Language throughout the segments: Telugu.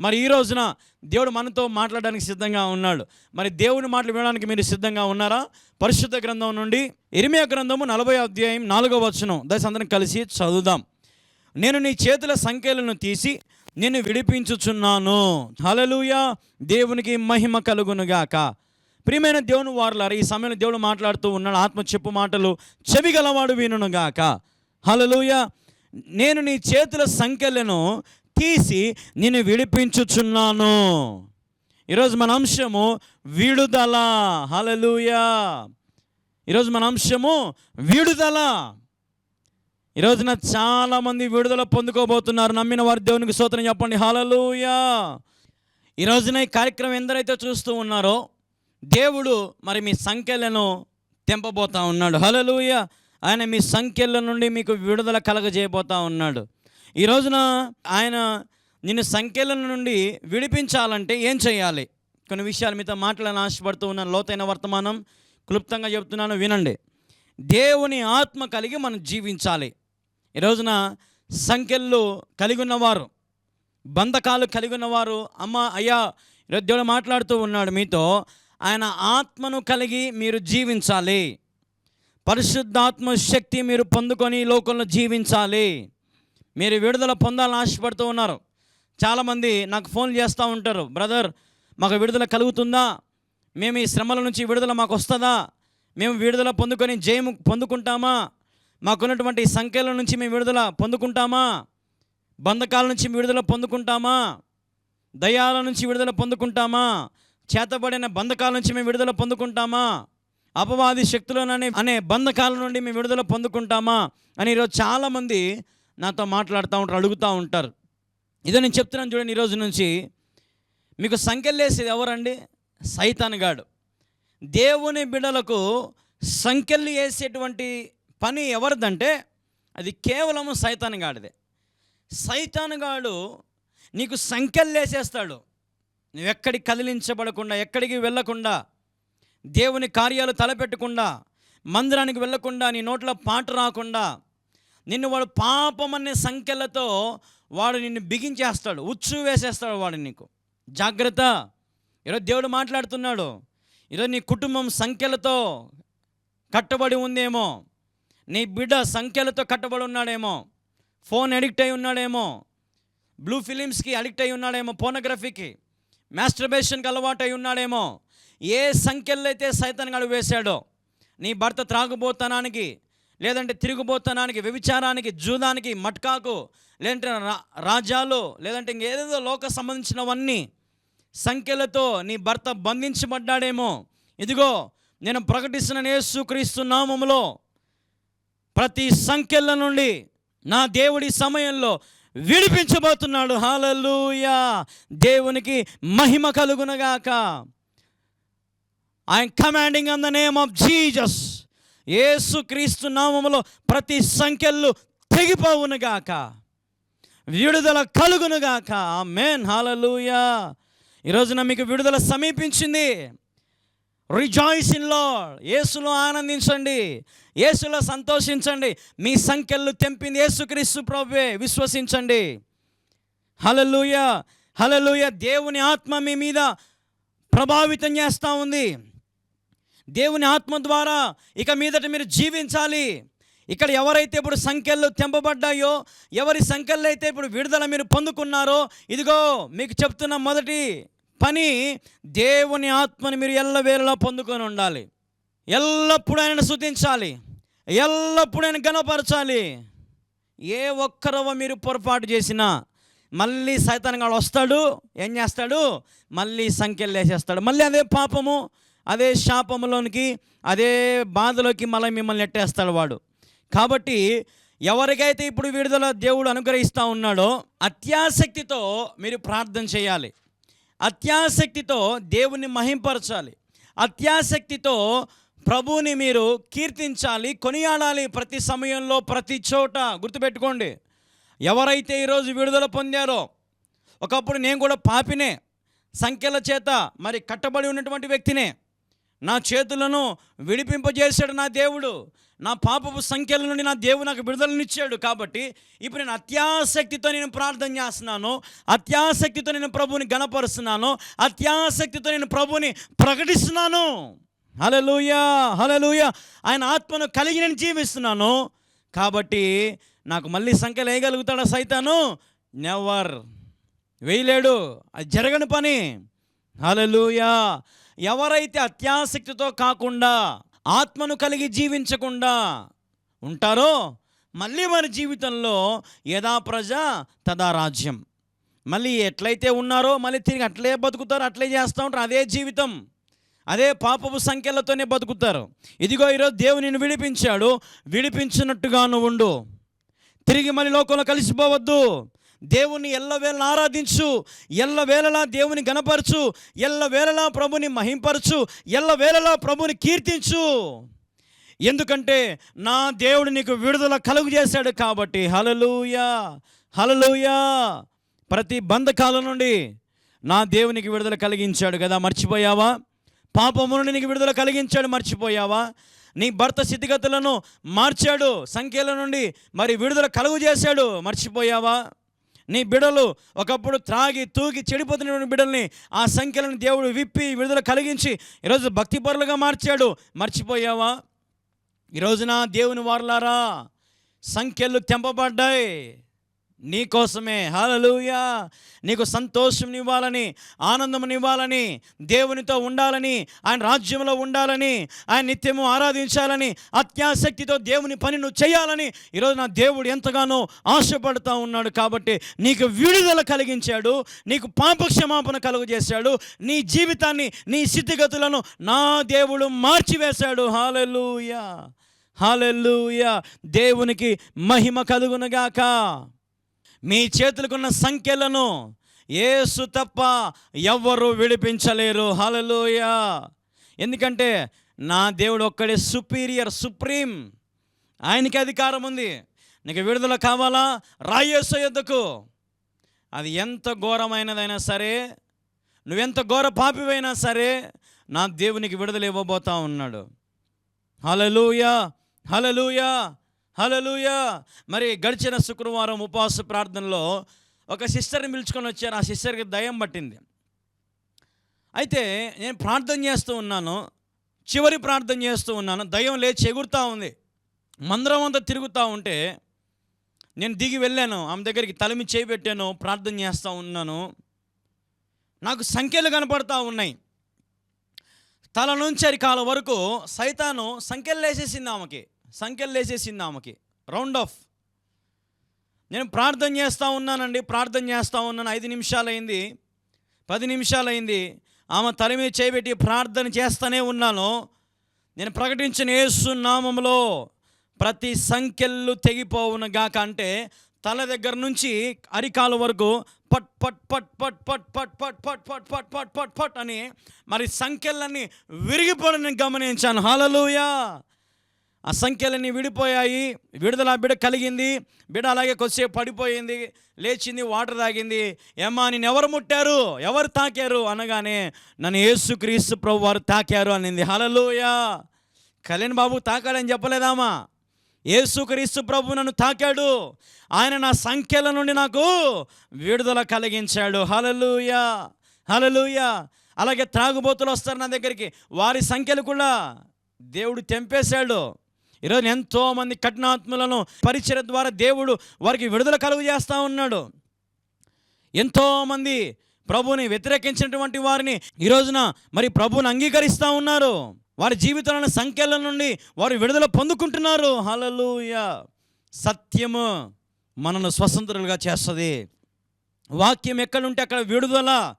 మరి ఈ రోజున దేవుడు మనతో మాట్లాడడానికి సిద్ధంగా ఉన్నాడు. మరి దేవుని మాటలు వినడానికి మీరు సిద్ధంగా ఉన్నారా? పరిశుద్ధ గ్రంథం నుండి ఇరిమియా గ్రంథము నలభై అధ్యాయం నాలుగో వచనం. దశ అందరం కలిసి చదువుదాం. నేను నీ చేతుల సంఖ్యలను తీసి నిన్ను విడిపించుచున్నాను. హలలుయా దేవునికి మహిమ కలుగునుగాక ప్రియమైన దేవుని వారులారా ఈ సమయంలో దేవుడు మాట్లాడుతూ ఉన్నాడు. ఆత్మ చెప్పు మాటలు చెవి గలవాడు వినుగాక హలలుయ నేను నీ చేతుల సంఖ్యలను తీసి నిన్ను విడిపించుచున్నాను. ఈరోజు మన అంశము విడుదల. హలలుయా ఈరోజు మన అంశము విడుదల. ఈరోజున చాలామంది విడుదల పొందుకోబోతున్నారు. నమ్మిన వారి దేవునికి సూత్రం చెప్పండి. హలలుయా ఈ రోజున ఈ కార్యక్రమం ఎందరైతే చూస్తూ ఉన్నారో దేవుడు మరి మీ సంఖ్యలను తెంపబోతా ఉన్నాడు. హలలుయ ఆయన మీ సంఖ్యల నుండి మీకు విడుదల కలగజేయబోతా ఉన్నాడు. ఈ రోజున ఆయన నిన్ను సంఖ్యల నుండి విడిపించాలంటే ఏం చేయాలి? కొన్ని విషయాలు మీతో మాట్లాడాలని ఆశపడుతూ ఉన్నాను లోతైన వర్తమానం క్లుప్తంగా చెప్తున్నాను వినండి. దేవుని ఆత్మ కలిగి మనం జీవించాలి. ఈ రోజున సంఖ్యలు కలిగి ఉన్నవారు బంధకాలు కలిగి ఉన్నవారు అమ్మ అయ్యా దేవుడు మాట్లాడుతూ ఉన్నాడు మీతో ఆయన ఆత్మను కలిగి మీరు జీవించాలి. పరిశుద్ధాత్మ శక్తి మీరు పొందుకొని లోకంలో జీవించాలి. మీరు విడుదల పొందాలని ఆశపడుతూ ఉన్నారు. చాలామంది నాకు ఫోన్ చేస్తూ ఉంటారు బ్రదర్ మాకు విడుదల కలుగుతుందా? మేము ఈ శ్రమల నుంచి విడుదల మాకు వస్తుందా? మేము విడుదల పొందుకొని జయము పొందుకుంటామా? మాకున్నటువంటి సంఖ్యల నుంచి మేము విడుదల పొందుకుంటామా? బంధకాల నుంచి విడుదల పొందుకుంటామా? దయాల నుంచి విడుదల పొందుకుంటామా? చేతబడిన బంధకాల నుంచి మేము విడుదల పొందుకుంటామా? అపవాది శక్తులననే అనే బంధకాల నుండి మేము విడుదల పొందుకుంటామా? అని ఈరోజు చాలామంది నాతో మాట్లాడుతూ ఉంటారు అడుగుతూ ఉంటారు. ఇదో నేను చెప్తున్నాను చూడండి ఈరోజు నుంచి. మీకు సంకెళ్ళేసేది ఎవరండి? సైతాన్గాడు దేవుని బిడలకు సంఖ్యలు వేసేటువంటి పని ఎవరిదంటే అది కేవలము సైతాన్గాడిదే సైతానుగాడు నీకు సంఖ్యలు వేసేస్తాడు నువ్వు కదిలించబడకుండా ఎక్కడికి వెళ్ళకుండా దేవుని కార్యాలు తలపెట్టకుండా మందిరానికి వెళ్ళకుండా నీ నోట్లో పాట రాకుండా నిన్ను వాడు పాపమనే సంఖ్యలతో వాడు నిన్ను బిగించేస్తాడు ఉచ్చు వేసేస్తాడు వాడు నీకు. జాగ్రత్త. ఈరోజు దేవుడు మాట్లాడుతున్నాడు. ఈరోజు నీ కుటుంబం సంఖ్యలతో కట్టబడి ఉందేమో. నీ బిడ్డ సంఖ్యలతో కట్టబడి ఉన్నాడేమో. ఫోన్ అడిక్ట్ అయి ఉన్నాడేమో. బ్లూ ఫిలిమ్స్కి అడిక్ట్ అయి ఉన్నాడేమో పోనోగ్రఫీకి మాస్టర్బేషన్కి అలవాటు అయి ఉన్నాడేమో. ఏ సంఖ్యలైతే అయితే గడు వేశాడో నీ భర్త త్రాగుబోతనానికి లేదంటే తిరుగుబోతనానికి వ్యభిచారానికి జూదానికి మట్కాకు లేదంటే రా- రాజ్యాలు లేదంటే ఇంకేదేదో లోక సంబంధించినవన్నీ సంఖ్యలతో నీ భర్త బంధించబడ్డాడేమో. ఇదిగో నేను ప్రకటిస్తున్న యేసుక్రీస్తు నామములో ప్రతి సంఖ్యల నుండి నా దేవుడి సమయంలో విడిపించబోతున్నాడు. హాలూయా దేవునికి మహిమ కలుగునగాక. I'm commanding on the name of Jesus ఏసుక్రీస్తు నామములో ప్రతి సంఖ్యలు తెగిపోవునుగాక విడుదల కలుగునుగాక మేన్ హాలూయా ఈరోజున మీకు విడుదల సమీపించింది. Rejoice in Lord. యేసులో ఆనందించండి. యేసులో సంతోషించండి. మీ సంఖ్యలు తెంపింది యేసుక్రీస్తు ప్రభువే. విశ్వసించండి. హలలుయ హలలుయ దేవుని ఆత్మ మీ మీద ప్రభావితం చేస్తూ ఉంది. దేవుని ఆత్మ ద్వారా ఇక మీదట మీరు జీవించాలి. ఇక్కడ ఎవరైతే ఇప్పుడు సంఖ్యలు తెంపబడ్డాయో ఎవరి సంఖ్యలు అయితే ఇప్పుడు విడుదల మీరు పొందుకున్నారో ఇదిగో మీకు చెప్తున్న మొదటి పని దేవుని ఆత్మని మీరు ఎల్లవేళలా పొందుకొని ఉండాలి. ఎల్లప్పుడూ ఆయన శుతించాలి ఎల్లప్పుడూ ఆయన గణపరచాలి ఏ ఒక్కరవ మీరు పొరపాటు చేసినా మళ్ళీ సైతానగాడు వస్తాడు ఏం చేస్తాడు? మళ్ళీ సంఖ్యలు వేసేస్తాడు. మళ్ళీ అదే పాపము అదే శాపములోనికి అదే బాధలోకి మళ్ళీ మిమ్మల్ని నెట్టేస్తాడు వాడు. కాబట్టి ఎవరికైతే ఇప్పుడు విడుదల దేవుడు అనుగ్రహిస్తూ ఉన్నాడో అత్యాసక్తితో మీరు ప్రార్థన చేయాలి. అత్యాసక్తితో దేవుణ్ణి మహింపరచాలి. అత్యాసక్తితో ప్రభువుని మీరు కీర్తించాలి కొనియాడాలి ప్రతి సమయంలో ప్రతి చోట. గుర్తుపెట్టుకోండి. ఎవరైతే ఈరోజు విడుదల పొందారో ఒకప్పుడు నేను కూడా పాపినే సంఖ్యల చేత మరి కట్టబడి ఉన్నటువంటి వ్యక్తినే. నా చేతులను విడిపింపజేశాడు నా దేవుడు. నా పాపపు సంఖ్యల నుండి నా దేవుడు నాకు విడుదలనిచ్చాడు కాబట్టి ఇప్పుడు నేను అత్యాసక్తితో నేను ప్రార్థన చేస్తున్నాను. అత్యాసక్తితో నేను ప్రభుని గణపరుస్తున్నాను. అత్యాసక్తితో నేను ప్రభువుని ప్రకటిస్తున్నాను. హలలుయా హలలుయా ఆయన ఆత్మను కలిగి నేను జీవిస్తున్నాను. కాబట్టి నాకు మళ్ళీ సంఖ్యలు వేయగలుగుతాడా సైతాను? నెవర్. వేయలేడు. అది జరగని పని. హలలుయా ఎవరైతే అత్యాసక్తితో కాకుండా ఆత్మను కలిగి జీవించకుండా ఉంటారో మళ్ళీ వారి జీవితంలో యథా ప్రజ తదా రాజ్యం. మళ్ళీ ఎట్లయితే ఉన్నారో మళ్ళీ తిరిగి అట్లే బతుకుతారు అట్లే చేస్తూ ఉంటారు అదే జీవితం. అదే పాపపు సంఖ్యలతోనే బతుకుతారు. ఇదిగో ఈరోజు దేవుని విడిపించాడు విడిపించినట్టుగాను ఉండు. తిరిగి మళ్ళీ లోకంలో కలిసిపోవద్దు. దేవుని ఎల్లవేళ ఆరాధించు. ఎల్లవేళలా దేవుని గణపరచు. ఎల్లవేళలా ప్రభుని మహింపరచు. ఎల్లవేళలా ప్రభుని కీర్తించు. ఎందుకంటే నా దేవుడు నీకు విడుదల కలుగు చేశాడు కాబట్టి. హలలుయా హలలుయా ప్రతి బంధకాల నుండి నా దేవునికి విడుదల కలిగించాడు కదా మర్చిపోయావా? పాపము నుండి నీకు విడుదల కలిగించాడు మర్చిపోయావా? నీ భర్త స్థితిగతులను మార్చాడు సంఖ్యల నుండి మరి విడుదల కలుగు చేశాడు మర్చిపోయావా? నీ బిడలు ఒకప్పుడు త్రాగి తూగి చెడిపోతున్న బిడల్ని ఆ సంఖ్యలను దేవుడు విప్పి విడుదల కలిగించి ఈరోజు భక్తిపరులుగా మార్చాడు. మర్చిపోయావా? ఈరోజున దేవుని వారలారా సంఖ్యలు తెంపబడ్డాయి. నీకోసమే హలలుయా నీకు సంతోషం ఇవ్వాలని ఆనందం ఇవ్వాలని దేవునితో ఉండాలని ఆయన రాజ్యంలో ఉండాలని ఆయన నిత్యము ఆరాధించాలని అత్యాసక్తితో దేవుని పని నువ్వు చేయాలని ఈరోజు నా దేవుడు ఎంతగానో ఆశపడుతూ ఉన్నాడు కాబట్టి నీకు విడుదల కలిగించాడు నీకు పాపక్షమాపణ కలుగు చేశాడు నీ జీవితాన్ని నీ స్థితిగతులను నా దేవుడు మార్చివేశాడు. హాలెల్లుయా. హాలెల్లుయా. దేవునికి మహిమ కలుగునగాక. మీ చేతులకున్న సంఖ్యలను ఏసు తప్ప ఎవ్వరు విడిపించలేరు. హలలోయ ఎందుకంటే నా దేవుడు ఒక్కడే సుపీరియర్ సుప్రీం. ఆయనకి అధికారం ఉంది. నీకు విడుదల కావాలా? రాయేసు యుద్ధకు అది ఎంత ఘోరమైనదైనా సరే నువ్వెంత ఘోర పాపివైనా సరే నా దేవునికి విడుదల ఇవ్వబోతా ఉన్నాడు. హలలుయా హలలుయా హలలుయా మరి గడిచిన శుక్రవారం ఉపవాస ప్రార్థనలో ఒక సిస్టర్ని పిలుచుకొని వచ్చారు ఆ సిస్టర్కి దయం పట్టింది. అయితే నేను ప్రార్థన చేస్తూ ఉన్నాను. చివరి ప్రార్థన చేస్తూ ఉన్నాను. దయ్యం లేచి ఎగురుతూ ఉంది. మందిరం అంతా తిరుగుతూ ఉంటే నేను దిగి వెళ్ళాను. ఆమె దగ్గరికి తలమి చేయి పెట్టాను. ప్రార్థన చేస్తూ ఉన్నాను. నాకు సంఖ్యలు కనపడతా ఉన్నాయి. తల నుంచి అరికాల వరకు సైతాను సంఖ్యలు వేసేసింది ఆమెకి. సంఖ్యలు వేసేసింది ఆమెకి రౌండ్ ఆఫ్ నేను ప్రార్థన చేస్తూ ఉన్నానండి ప్రార్థన చేస్తూ ఉన్నాను ఐదు నిమిషాలు అయింది పది నిమిషాలు అయింది ఆమె తల మీద చేయబెట్టి ప్రార్థన చేస్తూనే ఉన్నాను నేను ప్రకటించిన యేసు నామంలో ప్రతి సంఖ్యలు తెగిపోవును గాక అంటే తల దగ్గర నుంచి అరికాలు వరకు పట్ పట్ పట్ పట్ పట్ పట్ పట్ పట్ పట్ పట్ పట్ పట్ పట్ అని మరి సంఖ్యలన్నీ విరిగిపోవడం నేను గమనించాను హలలుయా ఆ సంఖ్యలన్నీ విడిపోయాయి. విడుదల బిడ కలిగింది. బిడ అలాగే కొద్దిసేపు పడిపోయింది. లేచింది వాటర్ తాగింది. ఏమ్మా నేను ఎవరు ముట్టారు? ఎవరు తాకారు? అనగానే నన్ను యేసుక్రీస్తు ప్రభు వారు తాకారు అనింది. హలలోయా కళ్యాణ్ బాబు తాకాడని చెప్పలేదామా? యేసుక్రీస్తు ప్రభు నన్ను తాకాడు. ఆయన నా సంఖ్యల నుండి నాకు విడుదల కలిగించాడు. హలలుయా హలలుయా అలాగే త్రాగుబోతులు వస్తారు నా దగ్గరికి. వారి సంఖ్యలు కూడా దేవుడు తెంపేశాడు. ఈరోజు ఎంతోమంది కఠినాత్ములను పరిచయ ద్వారా దేవుడు వారికి విడుదల కలుగు చేస్తూ ఉన్నాడు. ఎంతోమంది ప్రభుని వ్యతిరేకించినటువంటి వారిని ఈ రోజున మరి ప్రభుని అంగీకరిస్తూ ఉన్నారు. వారి జీవితాలను సంఖ్యల నుండి వారు విడుదల పొందుకుంటున్నారు. హలలుయ సత్యము మనను స్వతంత్రులుగా చేస్తుంది. వాక్యం ఎక్కడుంటే అక్కడ విడుదల.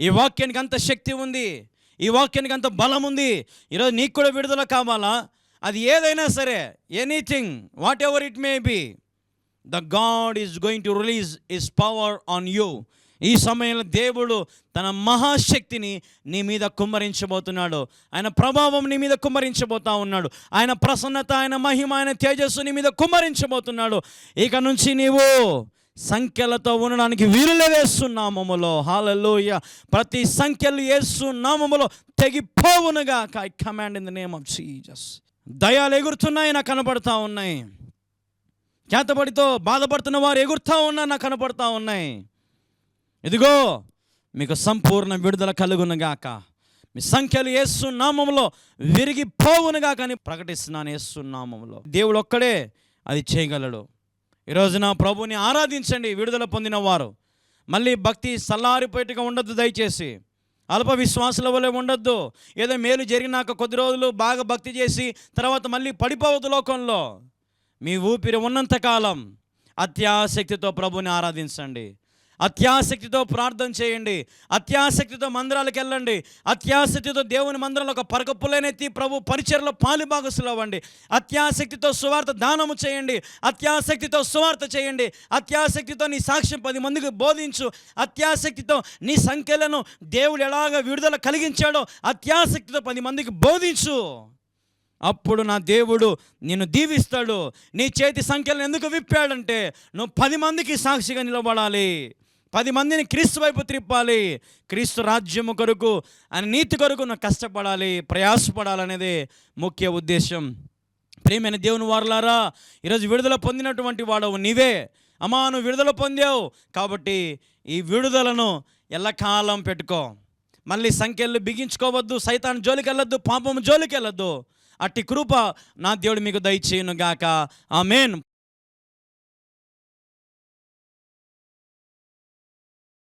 ఈ వాక్యానికి అంత శక్తి ఉంది. ఈ వాక్యానికి అంత బలం ఉంది. ఈరోజు నీకు కూడా విడుదల కావాలా? అది ఏదైనా సరే anything whatever it may be the God is going to release his power on you ఈ సమయంలో దేవుడు తన మహాశక్తిని నీ మీద కుమ్మరించబోతున్నాడు. ఆయన ప్రభావం నీ మీద కుమ్మరించబోతా ఉన్నాడు. ఆయన ప్రసన్నత ఆయన మహిమ ఆయన తేజస్సు నీ మీద కుమ్మరించబోతున్నాడు. ఇక నుంచి నీవు సంఖ్యలతో ఉండడానికి వీరులే వేస్తున్నామములో హాలలోయ ప్రతి సంఖ్యలు వేస్తున్నామములో తెగిపోవునుగా I command in the name of Jesus దయాలు ఎగురుతున్నాయి నాకు కనపడతా ఉన్నాయి. చేతబడితో బాధపడుతున్న వారు ఎగురుతా ఉన్నా నాకు కనపడతా ఉన్నాయి. ఇదిగో మీకు సంపూర్ణ విడుదల కలుగునుగాక. మీ సంఖ్యలు యేసు నామములో విరిగిపోవునుగా కానీ ప్రకటిస్తున్నాను యేసు దేవుడు ఒక్కడే అది చేయగలడు. ఈ రోజున ప్రభుని ఆరాధించండి విడుదల పొందిన వారు మళ్ళీ భక్తి సల్లారిపోయేట్టుగా ఉండద్దు దయచేసి. అల్ప విశ్వాసుల వలె ఉండొద్దు. ఏదో మేలు జరిగినాక కొద్ది రోజులు బాగా భక్తి చేసి తర్వాత మళ్ళీ పడిపోవద్దు లోకంలో. మీ ఊపిరి ఉన్నంతకాలం అత్యాసక్తితో ప్రభుని ఆరాధించండి. అత్యాసక్తితో ప్రార్థన చేయండి. అత్యాసక్తితో మందిరాలకు వెళ్ళండి. అత్యాసక్తితో దేవుని మందిరంలో ఒక పరకప్పులనెత్తి ప్రభు పరిచయలో పాలు భాగస్సులు అవ్వండి అత్యాసక్తితో సువార్త దానము చేయండి. అత్యాసక్తితో సువార్త చేయండి. అత్యాసక్తితో నీ సాక్ష్యం పది మందికి బోధించు. అత్యాసక్తితో నీ సంఖ్యలను దేవుడు ఎలాగ విడుదల కలిగించాడో అత్యాసక్తితో పది మందికి బోధించు. అప్పుడు నా దేవుడు నిన్ను దీవిస్తాడు. నీ చేతి సంఖ్యలను ఎందుకు విప్పాడంటే నువ్వు పది మందికి సాక్షిగా నిలబడాలి. పది మందిని క్రీస్తు వైపు త్రిప్పాలి క్రీస్తు రాజ్యము కొరకు అని నీతి కొరకు నువ్వు కష్టపడాలి ప్రయాసపడాలనేదే ముఖ్య ఉద్దేశం. ప్రేమైన దేవుని వారలారా ఈరోజు విడుదల పొందినటువంటి వాడవు నీవే. అమ్మా నువ్వు విడుదల పొందావు. కాబట్టి ఈ విడుదలను ఎల్లకాలం పెట్టుకో. మళ్ళీ సంఖ్యలు బిగించుకోవద్దు సైతాన్ జోలికి వెళ్ళొద్దు పాపం జోలికి వెళ్ళొద్దు అట్టి కృప నా దేవుడు మీకు దయచేయును గాక ఆ మెయిన్